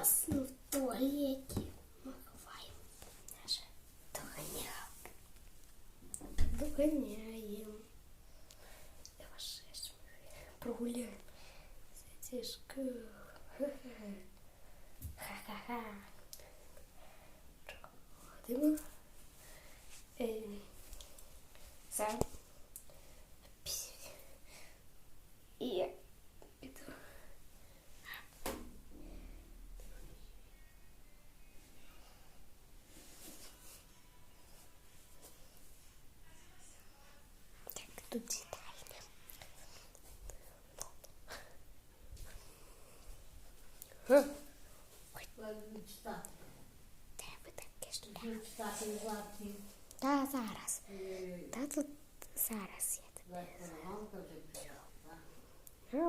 класно в туалеті. Ми ховаємо наше доганя. Доганяємо. Давай ще ми прогуляємо. Затяжку. Ха-ха. Ха-ха-ха. Ходимо. Тут детально. Ладно, читати. Тебе таке ж. Та зараз. Та тут зараз я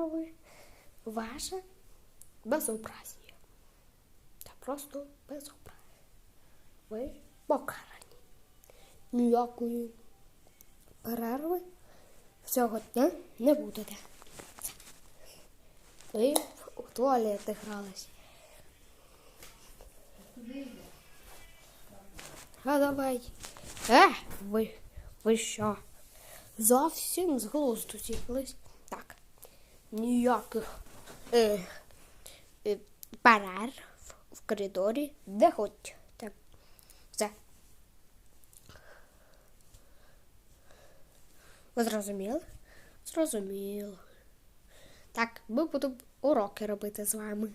ви ваше безобразие. Та просто безобразие. Ви покарані. Ніякої перерви цього дня не будете. Ви у туалети гралися. Куди? А давай. Е, ви, ви що? Зовсім з глузду зіклись. Так. Ніяких е, е, перерв в коридорі де хоч. Так. Все. Ви зрозуміли? Зрозуміло. Так, ми будемо уроки робити з вами.